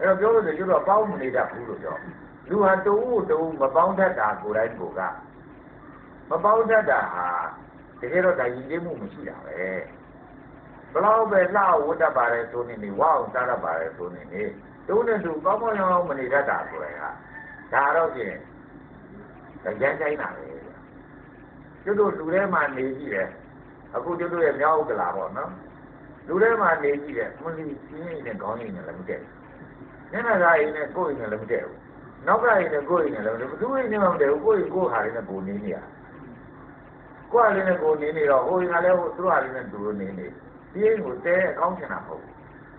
အဲ့တော့ပြောလို့ဆိုကျွတ်တော့ပေါင်းမနေတတ်ဘူးလို့ပြောလူဟာတူတူမပေါင်းတတ်တာကိုယ်တိုင်ကိုကမပေါင်းတတ်တာဟာတကယ်တော့ဒါရည်ရည်မှုမရှိတာပဲဘလောက်ပဲလှဝတ်တတ်ပါတယ်ဆိုနေနေဝအောင်စားတတ်ပါတယ်ဆိုနေနေတူနဲ့တူကောင်းကောင်းရောင်းမနေတတ်တာဆိုရင်ဟာဒါတော့ဖြင့်ကြမ်းကြိုင်းတာပဲကျွတ်တို့လူထဲမှာနေကြည့်တယ်အခုကျွတ်တို့ရဲ့မြောက်ဥက္ကလာပေါ့နော်လူထဲမှာနေကြည့်တယ်မလီစင်းရင်နဲ့ခေါင်းရင်နဲ့လည်းမတည့်ဘူး မျက်နှာသားရင်နဲ့ကိုယ်ရင်နဲ့လည်းမတည့်ဘူးနောက်ကရင်နဲ့ကိုယ်ရင်နဲ့လည်းဘယ်သူရင်နဲ့မှမတည့်ဘူးကိုယ်ရင်ကိုယ်ဟာရင်နဲ့ကိုယ်နေနေရကိုယ်ဟာရင်နဲ့ကိုယ်နေနေတော့ဟိုရင်ကလည်းဟိုသူ့ဟာရင်နဲ့သူတို့နေနေဒီရင်ကိုတဲအကောင်းချင်တာမဟုတ်ဘူး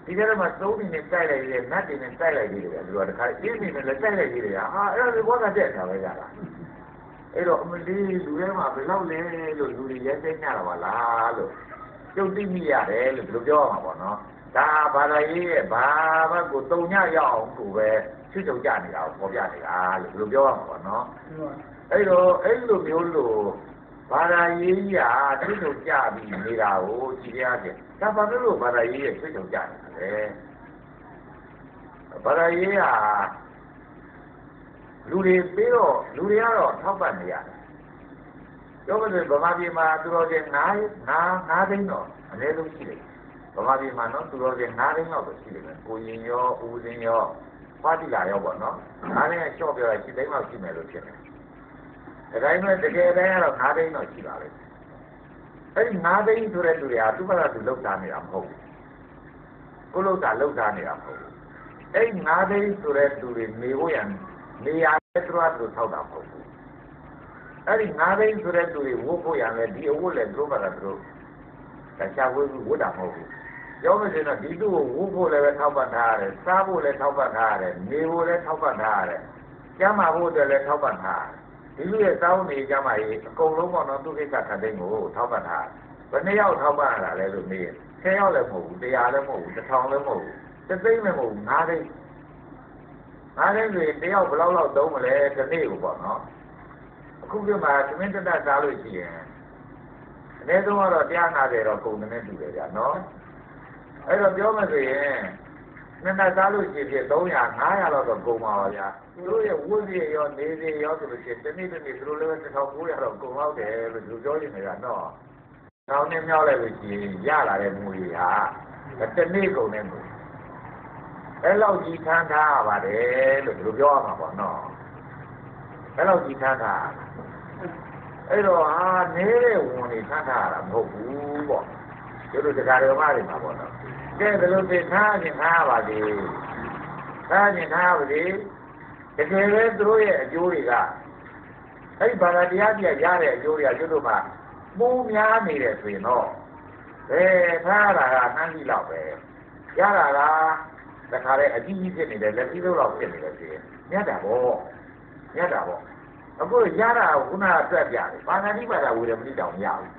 ဒီထဲမှာသုံးနေနဲ့တိုက်လိုက်ရတယ်နတ်တွေနဲ့တိုက်လိုက်ရတယ်သူကတခါအင်းနေနဲ့လည်းတိုက်လိုက်ရတယ်ဟာအဲ့ဒါဘောကတက်တာပဲကြတာအဲ့တော့အမလီလူထဲမှာဘယ်လောက်လဲလို့လူတွေရဲသိနေရတာပါလားလို့ကျုပ်သိမိရတယ်လို့ဒီလိုပြောရမှာပေါ့နော် ဒါဘာသာရေးရဲ့ဘာဘက်ကိုတုံညရအောင်ကိုပဲချွတ်ချုံကြနေတာကိုပေါ်ပြနေတာလို့ဒီလိုပြောရမှာပေါ့နော်အဲ့တော့အဲ့လိုမျိုးလို့ဘာသာရေးကြီးဟာချွတ်ချုံကြပြီးနေတာကိုကြည့်ရခြင်းဒါဘာလို့ဘာသာရေးရဲ့ချွတ်ချုံကြနေတာလဲဘာသာရေးဟာလူတွေပြီးတော့လူတွေကတော့ထောက်ပံ့နေရတယ်ပြောမလို့ဗမာပြည်မှာသူတော်ချင်း9 9 9သိန်းတော့အနည်းဆုံးရှိတယ် ဗမာပြည်မှာနော်သူတော်ချင်း9သိန်းလောက်ပဲရှိတယ်ကိုရင်ရောဦးစင်းရောပါတိလာရောပေါ့နော်9သိန်းကရှော့ပြောတာ7သိန်းလောက်ရှိမယ်လို့ဖြစ်တယ်ဒါတိုင်းမဲ့တကယ်တမ်းကတော့9သိန်းတော့ရှိပါလိမ့်အဲ့ဒီ9သိန်းဆိုတဲ့လူတွေကသူ့ဘက်ကသူလောက်တာနေတာမဟုတ်ဘူးကိုလောက်တာလောက်တာနေတာမဟုတ်ဘူးအဲ့ဒီ9သိန်းဆိုတဲ့လူတွေနေဖို့ရန်နေရာတဲ့သူကသူထောက်တာမဟုတ်ဘူးအဲ့ဒီ၅သိန်းဆိုတဲ့သူတွေဝုတ်ဖို့ရမယ်ဒီအဝတ်လည်းသူတို့ကသူတို့တခြားဝတ်ဝတ်တာမဟုတ်ဘူး ပြောမစင်တော့ဒီသူ့ကိုဝုတ်ဖို့လည်းပဲထောက်ပံ့ထားရတယ်စားဖို့လည်းထောက်ပံ့ထားရတယ်နေဖို့လည်းထောက်ပံ့ထားရတယ်ကျမ်းမာဖို့အတွက်လည်းထောက်ပံ့ထားတယ်ဒီလူရဲ့စောင်းနေကြမှာရေးအကုန်လုံးပေါ့နော်သူကိစ္စခတ်သိန်းကိုထောက်ပံ့ထားဘယ်နှစ်ယောက်ထောက်ပံ့ရတာလဲလို့မေးရင်ဆယ်ယောက်လည်းမဟုတ်ဘူးတရားလည်းမဟုတ်ဘူးတစ်ထောင်လည်းမဟုတ်ဘူးတစ်သိန်းလည်းမဟုတ်ဘူးငါးသိန်းငါးသိန်းဆိုရင်တယောက်ဘယ်လောက်လောက်သုံးမလဲတစ်နေ့ကိုပေါ့နော်အခုကမှသမင်းတက်တက်စားလို့ရှိရင်အနည်းဆုံးကတော့150တော့ကုန်တယ်တူတယ်ကြာနော် အဲ့တော့ပြောမှဆိုရင်နှစ်နှစ်စားလို့ရှိရင်300 500လောက်တော့ကုန်ပါပါဗျာသူတို့ရဲ့ဝတ်စီရောနေစီရောဆိုလို့ရှိရင်တနေ့တနေ့သူတို့လည်း1900တော့ကုန်တော့တယ်လို့သူပြောနေတယ်ကနော်။နောက်နေ့မြောက်လိုက်လို့ရှိရင်ရလာတဲ့မူကြီးဟာတနေ့ကုန်တဲ့မူအဲ့လောက်ကြီးထမ်းထားရပါတယ်လို့သူတို့ပြောရမှာပေါ့နော်။အဲ့လောက်ကြီးထမ်းထားအဲ့တော့ဟာနေတဲ့ဝင်နေထမ်းထားရတာမဟုတ်ဘူးပေါ့။ ကျတို့တရားတော်မတွေမှာပေါ့နော်။ကဲဘယ်လိုသိထားခြင်းထားပါလေ။ထားခြင်းထားပါလေ။တကယ်ပဲသူတို့ရဲ့အကျိုးတွေကအဲ့ဘာသာတရားပြရတဲ့အကျိုးတွေကကျတို့မှာမိုးများနေတယ်ဆိုရင်တော့ဘယ်ထားတာကနှမ်းကြီးလောက်ပဲရတာကတခါလေအကြီးကြီးဖြစ်နေတယ်လက်ကြီးလုံးလောက်ဖြစ်နေတယ်ဆိုရင်မြတ်တာပေါ့မြတ်တာပေါ့အခုရတာခုနအသက်ပြတယ်ဘာသာတိပါဒဝေရမဏိတောင်မရဘူး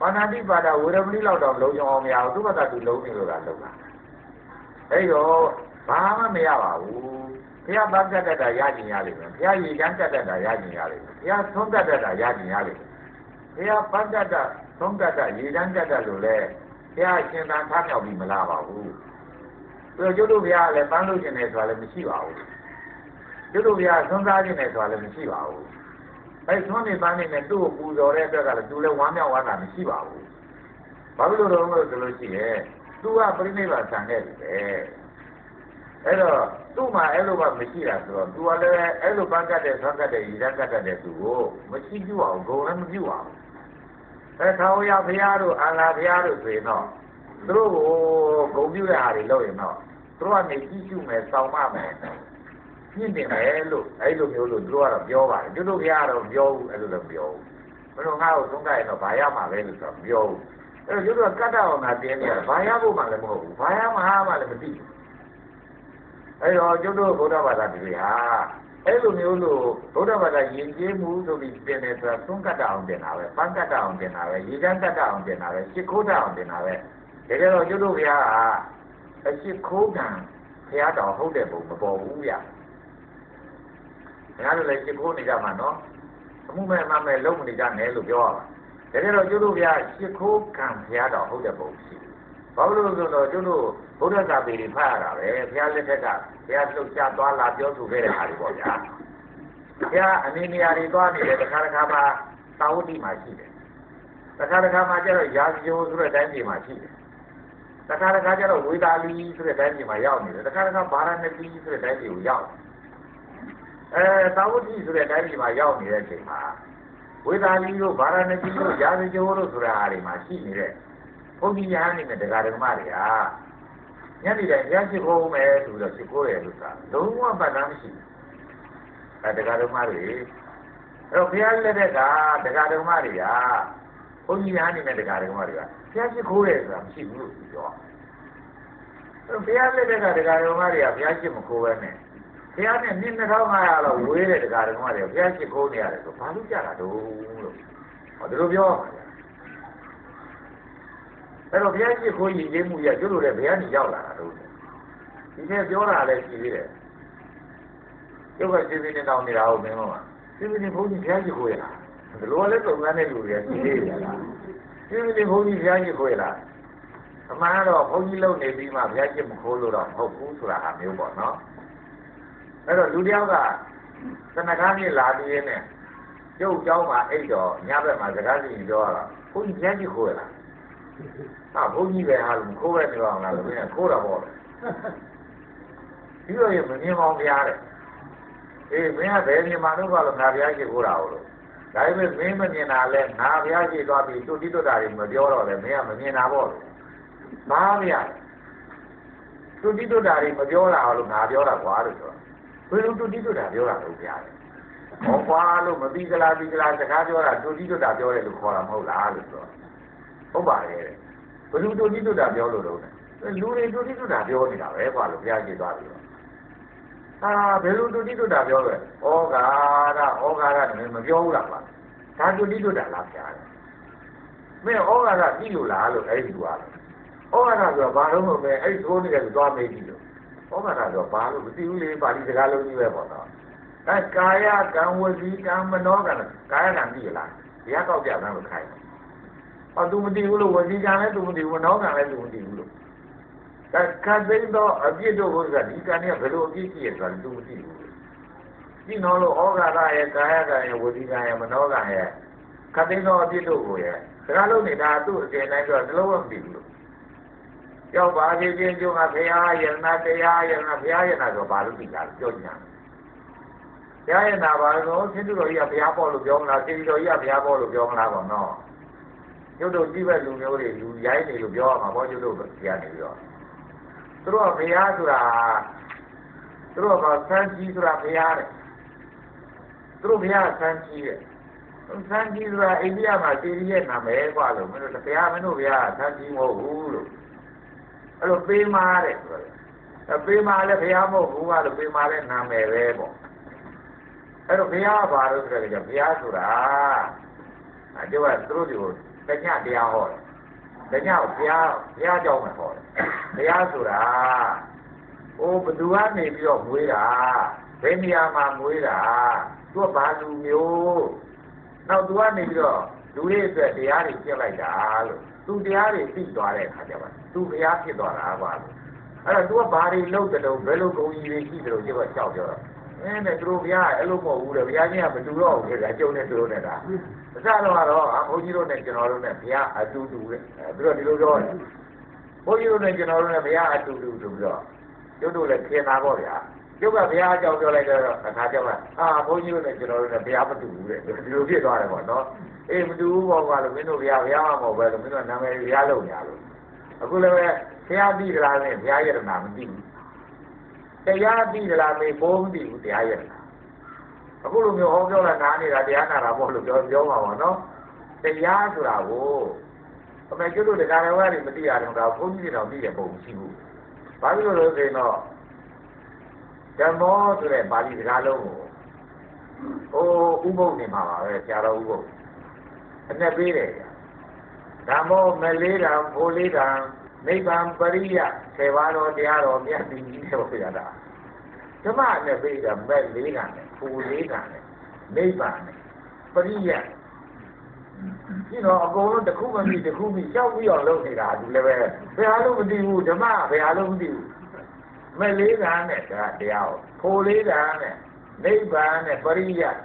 ဘာသာတိပါဒဝေရမဏိလောက်တော့လုံးကြအောင်မရဘူးသူ့ဘက်ကသူလုံးနေလို့ကလုံးတာအဲ့တော့ဘာမှမရပါဘူးဘုရားဗတ်တတ်တာရကျင်ရလိမ့်မယ်ဘုရားရည်ချမ်းတတ်တာရကျင်ရလိမ့်မယ်ဘုရားသုံးတတ်တာရကျင်ရလိမ့်မယ်ဘုရားပန်းတတ်တာသုံးတတ်တာရေတန်းတတ်တာလို့လဲဘုရားရှင်သာထားမြောက်ပြီးမလားပါဘူးပြီးတော့ကျွတ်တို့ဘုရားလည်းပန်းလို့ရှင်တယ်ဆိုတာလည်းမရှိပါဘူးကျွတ်တို့ဘုရားသုံးစားခြင်းတယ်ဆိုတာလည်းမရှိပါဘူး အဲသွန်းနေပန်းနေနဲ့သူ့ကိုပူဇော်တဲ့အတွက်ကလည်းသူလည်းဝမ်းမြောက်ဝမ်းသာမရှိပါဘူးဘာဖြစ်လို့တော့လို့ဆိုလို့ရှိရင်သူကပြိဋိဘဆံခဲ့တယ်ပဲအဲ့တော့သူ့မှာအဲ့လိုမှမရှိတာဆိုတော့ तू ကလည်းအဲ့လိုပန်းကတ်တဲ့ဆွမ်းကတ်တဲ့ရည်ရကတ်တဲ့သူကိုမရှိပြုအောင်ဂုံလည်းမပြုအောင်အဲထာဝရဘုရားတို့အာလာဘုရားတို့ဆိုရင်တော့သူတို့ကိုဂုံပြုတဲ့ဟာတွေလုပ်ရင်တော့သူတို့ကနေကြည့်ရှုမယ်စောင့်မမယ် ပြင်းတင်မယ်လို့အဲ့လိုမျိုးလို့သူတို့ကတော့ပြောပါတယ်သူတို့ဘုရားကတော့ပြောဘူးအဲ့လိုလည်းပြောဘူးဘယ်လိုငါ့ကိုသုံးကြရင်တော့ဘာရမှာလဲလို့ဆိုတော့ပြောဘူးအဲ့တော့သူတို့ကကတ်တော့ငါတင်းနေတယ်ဘာရဖို့မှလည်းမဟုတ်ဘူးဘာရမှာမှလည်းမသိဘူးအဲ့တော့ကျွတ်တို့ဗုဒ္ဓဘာသာတွေဟာအဲ့လိုမျိုးလို့ဗုဒ္ဓဘာသာယဉ်ကျေးမှုဆိုပြီးတင်တယ်ဆိုတာသုံးကတ်အောင်တင်တာပဲပန်းကတ်အောင်တင်တာပဲရေချမ်းကတ်အောင်တင်တာပဲရှ िख ိုးတအောင်တင်တာပဲတကယ်တော့ကျွတ်တို့ဘုရားဟာအရှ िख ိုးကံဘုရားတော်ဟုတ်တဲ့ပုံမပေါ်ဘူးဗျာ ဘုရားတို့လည်းရှ िख ိုးနေကြမှာနော်အမှုမဲ့မမဲ့လုံးမနေကြနဲ့လို့ပြောရပါတကယ်တော့ကျွတ်တို့ဘုရားရှ िख ိုးကံဘုရားတော်ဟုတ်တဲ့ပုံရှိဘဘာလို့လဲဆိုတော့ကျွတ်တို့ဘုရားစာပေတွေဖတ်ရတာပဲဘုရားလက်ထက်ကဘုရားလှုပ်ရှားသွားလာပြောဆိုခဲ့တဲ့ဟာတွေပေါ့ဗျာဘုရားအနေနေရာတွေသွားနေတယ်တစ်ခါတစ်ခါမှာသာဝတိမှာရှိတယ်တစ်ခါတစ်ခါမှာကျတော့ရာဇဂိုဆိုတဲ့တိုင်းပြည်မှာရှိတယ်တခါတခါကျတော့ဝေသာလီဆိုတဲ့တိုင်းပြည်မှာရောက်နေတယ်တခါတခါဘာရဏသီဆိုတဲ့တိုင်းပြည်ကိုရောက် အဲသာဝတိဆိုတဲ့တိုင်းပြည်မှာရောက်နေတဲ့အချိန်မှာဝေသာလီတို့ဘာရဏသီတို့ရာဇဂိုတို့ဆိုတာဟာတွေမှာရှိနေတဲ့ဘုန်းကြီးရဟန်းတွေနဲ့တရားဓမ္မတွေကညနေတိုင်းရရှိခိုးမယ်ဆိုတော့ရှိခိုးတယ်လို့ဆိုတာလုံးဝပတ်သားမရှိဘူးအဲတရားဓမ္မတွေအဲ့တော့ဘုရားလက်ထက်ကတရားဓမ္မတွေကဘုန်းကြီးရဟန်းတွေနဲ့တရားဓမ္မတွေကဘုရားရှိခိုးတယ်ဆိုတာမရှိဘူးလို့ပြောဘုရားလက်ထက်ကတရားဓမ္မတွေကဘုရားရှိမခိုးပဲနဲ့ ဘုရားနဲ့နှစ်2500လောက်ဝေးတဲ့တရားဓမ္မတွေဘုရားရှိခိုးနေရတယ်ဆိုဘာလို့ကြတာတုံးလို့ဟောဒီလိုပြောပါအဲ့တော့ဘုရားရှိခိုးရည်ရင်းမှုရကျွလို့လည်းဘုရားကြီးရောက်လာတာတို့ဒီနေ့ပြောတာလည်းရှိသေးတယ်ကျုပ်ကစီစီနဲ့တောင်းနေတာဟုတ်မင်းမစီစီနဲ့ဘုန်းကြီးဘုရားရှိခိုးရလားဒီလိုလည်းသုံးတဲ့လူတွေရှိသေးတယ်လားစီစီနဲ့ဘုန်းကြီးဘုရားရှိခိုးရလားအမှန်တော့ဘုန်းကြီးလုံနေပြီးမှဘုရားရှိမခိုးလို့တော့မဟုတ်ဘူးဆိုတာဟာမျိုးပေါ့နော် အဲ့တော့လူတယောက်ကသနကားကြီးလာပြီးရင်လည်းကျုပ်เจ้าမှာအိတ်တော့ညဘက်မှာစကားစီပြောရတော့ဘုန်းကြီးဘုရားရှိခိုးရလားဟာဘုန်းကြီးပဲဟာလို့ခိုးပဲနေအောင်လားလို့ပြောခိုးတာပေါ့ပြီးတော့ရမမြင်အောင်ပြားတယ်အေးမင်းကဘယ်မြင်မှတော့ကလို့ငါဘုရားရှိခိုးတာဟုတ်လို့ဒါပေမဲ့မင်းမမြင်တာလဲငါဘုရားရှိသွားပြီးတုတိတုတာတွေမပြောတော့လေမင်းကမမြင်တာပေါ့လို့ဘာဗျာတုတိတုတာတွေမပြောတာလို့ငါပြောတာကွာလို့ဆို ဘယ်လိုတုတိတုတာပြောတာလို့ကြားတယ်ဟောကွာလို့မပြီးကလားပြီးကလားစကားပြောတာတုတိတုတာပြောတယ်လို့ခေါ်တာမဟုတ်လားလို့ဆိုဟုတ်ပါရဲ့ဘယ်လိုတုတိတုတာပြောလို့တော့လူတွေတုတိတုတာပြောနေတာပဲကွာလို့ဘုရားရှိသွားပြီဟာဘယ်လိုတုတိတုတာပြောလဲဩဃာရဩဃာရလည်းမပြောဘူးလားကွာဒါတုတိတုတာလားဖျားတယ်မင်းဩဃာရပြီလို့လားလို့အဲ့ဒီကွာဩဃာရဆိုတော့ဘာလို့မလဲအဲ့ဒီသိုးနေတယ်သွားမေးကြည့်လို့ ဩဘာသာတော့ဘာလို့မသိဘူးလေပါဠိစကားလုံးကြီးပဲပေါ့နော်အဲကာယကံဝစီကံမနောကံကာယကံသိရလားတရားကောက်ကြမ်းလို့ခိုင်းအော်သူမသိဘူးလို့ဝစီကံလည်းသူမသိဘူးမနောကံလည်းသူမသိဘူးလို့ကကသိတော့အပြစ်တို့ဟုတ်ကဒီကံကဘယ်လိုအပြစ်ရှိရဆိုတာသူမသိဘူးဒီနော်လို့ဩဃာရရဲ့ကာယကံရဲ့ဝစီကံရဲ့မနောကံရဲ့ကသိတော့အပြစ်တို့ကိုရဲ့စကားလုံးနေတာသူ့အကျဉ်းတိုင်းဆိုတော့နှလုံးမသိဘူးလို့ ကြောက်ပါခြင်းချင်းကျုံကဘုရားယနာတရားယနာဘုရားယနာဆိုဘာလို့သိတာပြောညာဘုရားယနာဘာလို့ဆင်းသူတော်ကြီးကဘုရားပေါ်လို့ပြောမလားဆင်းသူတော်ကြီးကဘုရားပေါ်လို့ပြောမလားပေါ့နော်ကျုပ်တို့ကြည့်ပဲလူမျိုးတွေလူရိုင်းနေလို့ပြောရမှာပေါ့ကျုပ်တို့ကြားနေပြီးတော့သူတို့ကဘုရားဆိုတာသူတို့ကဆန်းကြီးဆိုတာဘုရားတဲ့သူတို့ဘုရားဆန်းကြီးတဲ့ဆန်းကြီးဆိုတာအိန္ဒိယမှာစီရီရဲ့နာမည်กว่าလို့မင်းတို့တရားမင်းတို့ဘုရားဆန်းကြီးမဟုတ်ဘူးလို့ အဲ့လိုပေးမာတဲ့ဆိုတော့ပေးမာလည်းဘုရားမဟုတ်ဘူးကလို့ပေးမာလည်းနာမည်ပဲပေါ့အဲ့တော့ဘုရားဘာလို့ဆိုကြဘုရားဆိုတာအကျိုးကသူတို့ဒီကိုတညတရားဟောတယ်တညကိုဘုရားဘုရားကြောင်းမှာဟောတယ်ဘုရားဆိုတာအိုးဘသူကနေပြီးတော့မွေးတာဘယ်နေရာမှာမွေးတာသူကဘာလူမျိုးနောက်သူကနေပြီးတော့လူတွေအတွက်တရားတွေပြလိုက်တာလို့သူတရားတွေသိသွားတဲ့အခါကျမှ သူဘုရားဖြစ်သွားတာပါလို့အဲ့တော့သူကဘာတွေလုပ်တယ်လို့ဘယ်လိုဂုဏ်ကြီးတွေရှိတယ်လို့ဒီကကြောက်ပြောတော့အင်းနဲ့သူတို့ဘုရားအဲ့လိုမဟုတ်ဘူးလေဘုရားကြီးကမတူတော့ဘူးလေကြုံနေသူတို့နဲ့ဒါအစတော့ကတော့အဘုန်းကြီးတို့နဲ့ကျွန်တော်တို့နဲ့ဘုရားအတူတူလေသူတို့ဒီလိုပြောတယ်ဘုန်းကြီးတို့နဲ့ကျွန်တော်တို့နဲ့ဘုရားအတူတူဆိုပြီးတော့ကျုပ်တို့လည်းခင်တာပေါ့ဗျာကျုပ်ကဘုရားအကြောင်းပြောလိုက်တော့အခါကျမှအာဘုန်းကြီးတို့နဲ့ကျွန်တော်တို့နဲ့ဘုရားမတူဘူးလေဒီလိုဖြစ်သွားတယ်ပေါ့နော်အေးမတူဘူးပေါ့ကွာလို့မင်းတို့ဘုရားဘုရားမဟုတ်ပဲလို့မင်းတို့နာမည်ဘုရားလုပ်နေရလို့ အခုလည်းပဲဘုရားပြီးကြလားနဲ့ဘုရားယရနာမသိဘူးတရားပြီးကြလားမေဖို့မသိဘူးတရားယရနာအခုလိုမျိုးဟောပြောတာနားနေတာတရားနာတာပေါ့လို့ပြောပြောမှာပါနော်တရားဆိုတာကိုအမေကျွတ်တို့တရားတော်တွေမသိရတော့ဒါဘုန်းကြီးတွေတော့သိတဲ့ပုံမရှိဘူးဘာလို့လဲဆိုရင်တော့ဓမ္မောဆိုတဲ့ပါဠိစကားလုံးကိုဟိုဥပုပ်နေမှာပါပဲဆရာတော်ဥပုပ်အနဲ့ပေးတယ် ဓမ္မောမလေးတံဖိုလေးတံနိဗ္ဗာန်ပရိယဆေပါတော်တရားတော်မြတ်ပြီးကြီးတယ်ဆိုရတာဓမ္မနဲ့ပေးတာမဲ့လေးကံနဲ့ဖိုလေးကံနဲ့နိဗ္ဗာန်နဲ့ပရိယကြည့်တော့အကုန်လုံးတစ်ခုမပြီးတစ်ခုပြီးရှောက်ပြီးအောင်လုပ်နေတာဒီလည်းပဲဘယ်ဟာလို့မသိဘူးဓမ္မဘယ်ဟာလို့မသိဘူးမဲ့လေးကန်းနဲ့ဒါတရားကိုဖိုလေးကန်းနဲ့နိဗ္ဗာန်နဲ့ပရိယတ်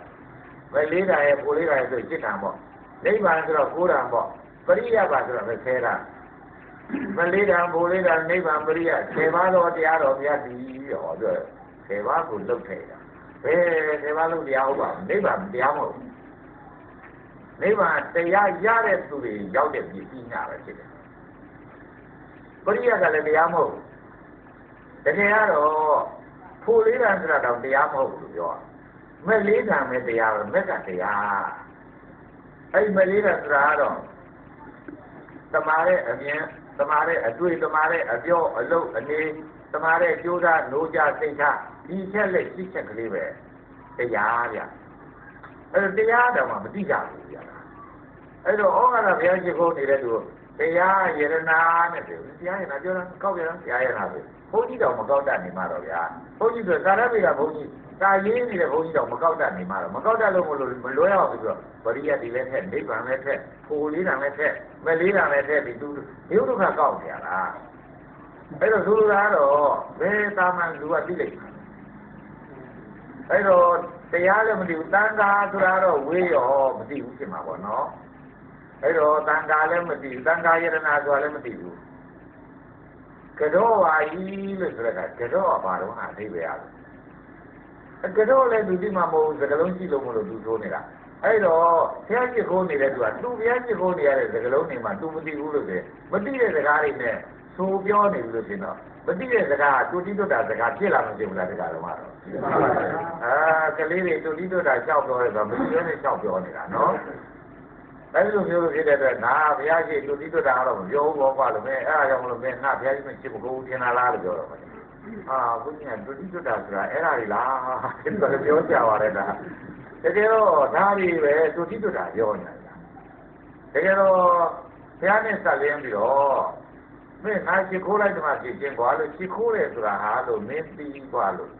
မဲ့လေးကန်းရဲ့ဖိုလေးကန်းရဲ့ဆိုจิตတံပေါ့နိဗ္ဗာန်ဆိုတော့ကိုးတံပေါ့ ပရိယတ်ပါဆိုတော့ပဲဆဲတာမလေးတံဖိုလေးတံနိဗ္ဗာန်ပရိယတ်ဆယ်ပါးသောတရားတော်မြတ်ဒီရောပြောဆယ်ပါးကိုလုတ်ထဲတာဘယ်ဆယ်ပါးလုံးတရားဟုတ်ပါနိဗ္ဗာန်တရားမဟုတ်နိဗ္ဗာန်တရားရတဲ့သူတွေရောက်တဲ့ပြည်ပညာပဲဖြစ်တယ်ပရိယတ်ကလည်းတရားမဟုတ်တကယ်ကတော့ဖိုလေးတံဆိုတာတော့တရားမဟုတ်ဘူးလို့ပြောမဲ့လေးတံပဲတရားပဲမက်ကတရားအဲ့မဲ့လေးတံဆိုတာကတော့ တမားတဲ့အမြင်တမားတဲ့အတွေ့တမားတဲ့အပြောအလုပ်အနေတမားတဲ့ကြိုးစားနိုးကြစိတ်ထားဒီချက်လက်ရှိချက်ကလေးပဲတရားဗျအဲ့တော့တရားတော့မှမသိကြဘူးဗျအဲ့တော့ဩဃာရဘုရားရှိခိုးနေတဲ့သူတရားယရနာနဲ့ပြောတရားယရနာပြောတာကောက်ရတာတရားယရနာပဲဘုန်းကြီးတော်မကောက်တတ်နေမှာတော့ဗျာဘုန်းကြီးဆိုသာရပေကဘုန်းကြီး သာရေးနေတဲ့ဘုန်းကြီးတော်မကောက်တတ်နေမှာတော့မကောက်တတ်လို့မလို့မလွဲအောင်ဆိုတော့ဗရိယတိလည်းထက်နိဗ္ဗာန်လည်းထက်ဖိုလ်လေးတံလည်းထက်မလေးတံလည်းထက်ဒီသူဒီဥဒ္ဒခကောက်နေရလားအဲ့တော့ဆိုလိုတာကတော့ဘယ်သာမန်လူကသိလိမ့်မယ်အဲ့တော့တရားလည်းမသိဘူးတန်ခါဆိုတာတော့ဝေးရောမသိဘူးဖြစ်မှာပေါ့နော်အဲ့တော့တန်ခါလည်းမသိဘူးတန်ခါယရနာဆိုတာလည်းမသိဘူးကတော့ပါကြီးလို့ဆိုရတာကတော့ဘာတော့အသေးပဲရတယ် ကတော့လည်းသူဒီမှာမဟုတ်ဘူးစကလုံးကြည့်လို့မလို့သူဆိုနေတာအဲ့တော့ဘုရားရှိခိုးနေတဲ့သူကသူဘုရားရှိခိုးနေရတဲ့စကလုံးတွေမှာသူမသိဘူးလို့ဆိုမသိတဲ့စကားတွေနဲ့ဆိုပြောနေပြီလို့ဆိုတော့မသိတဲ့စကားတူတိတွတ်တာစကားဖြစ်လာမှသိမလားတကားတော့မှာတော့အာကလေးတွေတူတိတွတ်တာလျှောက်ပြောရတော့မသိရနဲ့လျှောက်ပြောနေတာနော်အဲ့လိုမျိုးဖြစ်တဲ့အတွက်ငါဘုရားရှိတူတိတွတ်တာတော့မပြောဘူးဘောကွာလို့မင်းအဲ့ဒါကြောင့်မလို့မင်းငါဘုရားရှိမချစ်မကိုထင်လာလားလို့ပြောတော့မယ် အာဘုရားတူတိတွတ်တာဆိုတာအဲ့ဒါတွေလားဒီလိုပြောကြပါရဲ့ဒါတကယ်တော့ဒါတွေပဲတူတိတွတ်တာပြောနေတာတကယ်တော့ဘုရားနဲ့ဆက်လင်းပြီးတော့မင်းငါချစ်ခိုးလိုက်တမှဖြစ်ချင်းကွာလို့ချစ်ခိုးတယ်ဆိုတာဟာလို့မင်းသိကွာလို့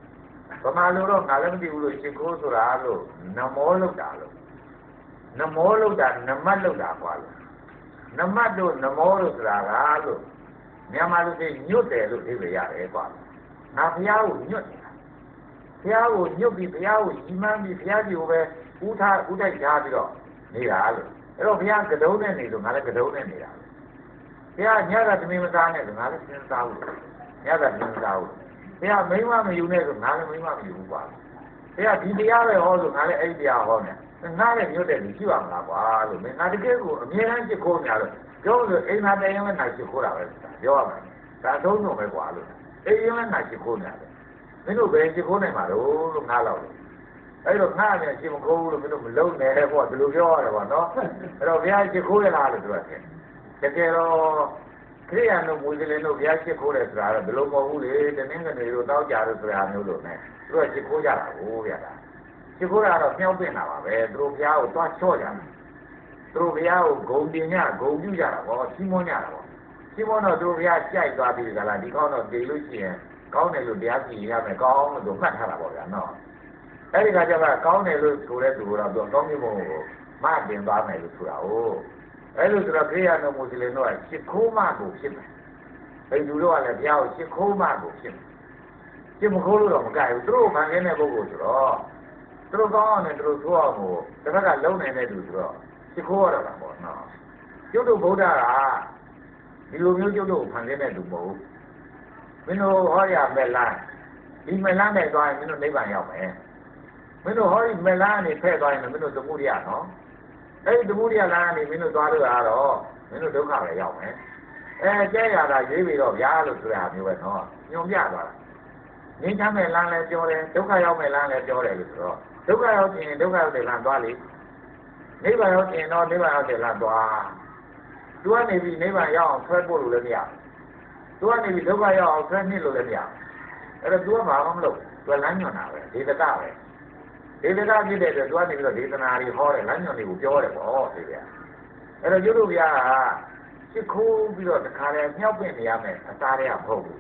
ဗမာလိုတော့ငါလည်းမသိဘူးလို့ချစ်ခိုးဆိုတာလို့နမောလောက်တာလို့နမောလောက်တာနမတ်လောက်တာကွာလို့နမတ်တို့နမောလို့ဆိုတာကလို့မြန်မာလူတွေညွတ်တယ်လို့သိကြရတယ်ကွာ ငါဘုရားကိုညွတ်နေတာဘုရားကိုညွတ်ပြီးဘုရားကိုကြီးမှန်းပြီးဘုရားကြီးကိုပဲဥထားဥတိုက်ထားပြီးတော့နေတာလို့အဲ့တော့ဘုရားကတုံးနဲ့နေလို့ငါလည်းကတုံးနဲ့နေတာဘုရားညကသမီးမသားနဲ့ငါလည်းစဉ်းစားဘူးညကသမီးမသားဘူးဘုရားမိမမယူနဲ့ဆိုငါလည်းမိမမယူဘူးကွာဘုရားဒီတရားပဲဟောဆိုငါလည်းအဲ့ဒီတရားဟောနေငါလည်းမြို့တယ်လူရှိပါမလားကွာလို့မင်းငါတကယ်ကိုအမြဲတမ်းချစ်ခိုးနေရလို့ပြောလို့အိမ်သာတရင်လည်းနိုင်ချစ်ခိုးတာပဲပြောရမယ်ဒါသုံးတော့ပဲကွာလို့ အိမ်ရင်လည်းနိုင်ချစ်ခိုးနေရတယ်မင်းတို့ဘယ်ချစ်ခိုးနိုင်မှာလို့လို့ငါလောက်လို့အဲ့တော့ငါလည်းချစ်မခိုးဘူးလို့မင်းတို့မလုံးနဲ့ပေါ့ဒီလိုပြောရတယ်ပေါ့နော်အဲ့တော့ဘုရားချစ်ခိုးရလားလို့ပြောတယ်တကယ်တော့ခရိယာတို့မွေးကလေးတို့ဘုရားချစ်ခိုးတယ်ဆိုတာတော့ဘယ်လိုမဟုတ်ဘူးလေတနင်္ဂနွေတို့တောက်ကြတို့ဆိုတာမျိုးလို့ ਨੇ သူကချစ်ခိုးကြတာကိုဗျာချစ်ခိုးတာတော့မြောက်ပင့်တာပါပဲသူတို့ဘုရားကိုသွားချော့ကြတယ်သူတို့ဘုရားကိုဂုံတင်ညဂုံပြုကြတာပေါ့ချီးမွမ်းကြတာပေါ့ ချီးမွမ်းတော့သူတို့ဘုရားကြိုက်သွားပြီကလားဒီကောင်းတော့တည်လို့ရှိရင်ကောင်းတယ်လို့တရားကြည့်ရမယ်ကောင်းလို့သူမှတ်ထားတာပေါ့ဗျာနော်အဲ့ဒီခါကျတော့ကောင်းတယ်လို့ဆိုတဲ့သူကတော့သူကောင်းပြီမို့မတင်သွားမယ်လို့ဆိုတာဟုတ်အဲ့လိုဆိုတော့ခရိယာတော်မွတ်စလင်တို့ကရှ िख ိုးမကိုဖြစ်မယ်။အဲဒီလူတို့ကလည်းဘုရားကိုရှ िख ိုးမကိုဖြစ်မယ်။ရှ िख မခိုးလို့တော့မကြိုက်ဘူး။သူတို့ခံရတဲ့ပုဂ္ဂိုလ်ဆိုတော့သူတို့ကောင်းအောင်နဲ့သူတို့ဆိုးအောင်ကိုတစ်ခါကလုံနေတဲ့သူဆိုတော့ရှ िख ိုးရတာပေါ့နော်။ကျုပ်တို့ဗုဒ္ဓက ဒီလိုမျိုးကျုပ်တို့ခံရတဲ့လူမဟုတ်ဘူး။မင်းတို့ဟောရမဲ့လားဒီမဲ့လားနဲ့သွားရင်မင်းတို့နိဗ္ဗာန်ရောက်မယ်။မင်းတို့ဟောဒီမဲ့လားနဲ့ဖဲ့သွားရင်မင်းတို့သမှုရနော်။အဲ့ဒီသမုဒိယလမ်းကနေမင်းတို့သွားလို့ရတော့မင်းတို့ဒုက္ခပဲရောက်မယ်အဲကျဲရတာရေးပြီးတော့ဗျာလို့ဆိုတာမျိုးပဲနော်ညွန်ပြသွားတာငင်းချမ်းမဲ့လမ်းလည်းပြောတယ်ဒုက္ခရောက်မဲ့လမ်းလည်းပြောတယ်လို့ဆိုတော့ဒုက္ခရောက်ရင်ဒုက္ခရောက်တဲ့လမ်းသွားလေနိဗ္ဗာန်ရောက်ရင်တော့နိဗ္ဗာန်ရောက်တဲ့လမ်းသွား သူကနေပြီးနိဗ္ဗာန်ရောက်အောင်ဆွဲပို့လို့လည်းမရသူကနေပြီးဒုက္ခရောက်အောင်ဆွဲနှိမ့်လို့လည်းမရအဲ့တော့သူကဘာမှမလုပ်သူကလမ်းညွန်တာပဲဒေသကပဲဒေသနာဖြစ်တဲ့အတွက်သူကနေပြီးတော့ဒေသနာတွေဟောတယ်လမ်းညွှန်တွေကိုပြောတယ်ပေါ့ဒီဗျာအဲ့တော့ကျုပ်တို့ဗျာရှ िख ိုးပြီးတော့တခါတည်းမြောက်ပင့်နေရမယ်အသားတွေကမဟုတ်ဘူး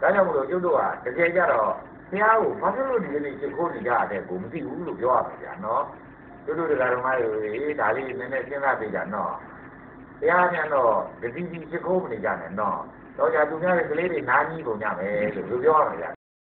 ဒါကြောင့်မလို့ကျုပ်တို့ကတကယ်ကြတော့ဘုရားကိုဘာဖြစ်လို့ဒီနေ့ရှ िख ိုးနေကြတဲ့ကိုမသိဘူးလို့ပြောရမှာဗျာနော်တို့တို့တရားတော်မတွေဒါလေးနည်းနည်းစဉ်းစားပေးကြနော် တရားပြန်တော့တတိတိရှိခိုးမနေကြနဲ့နော်တော့ကြသူများရဲ့ကလေးတွေနားကြီးကုန်ကြမယ်လို့ပြောရမှာ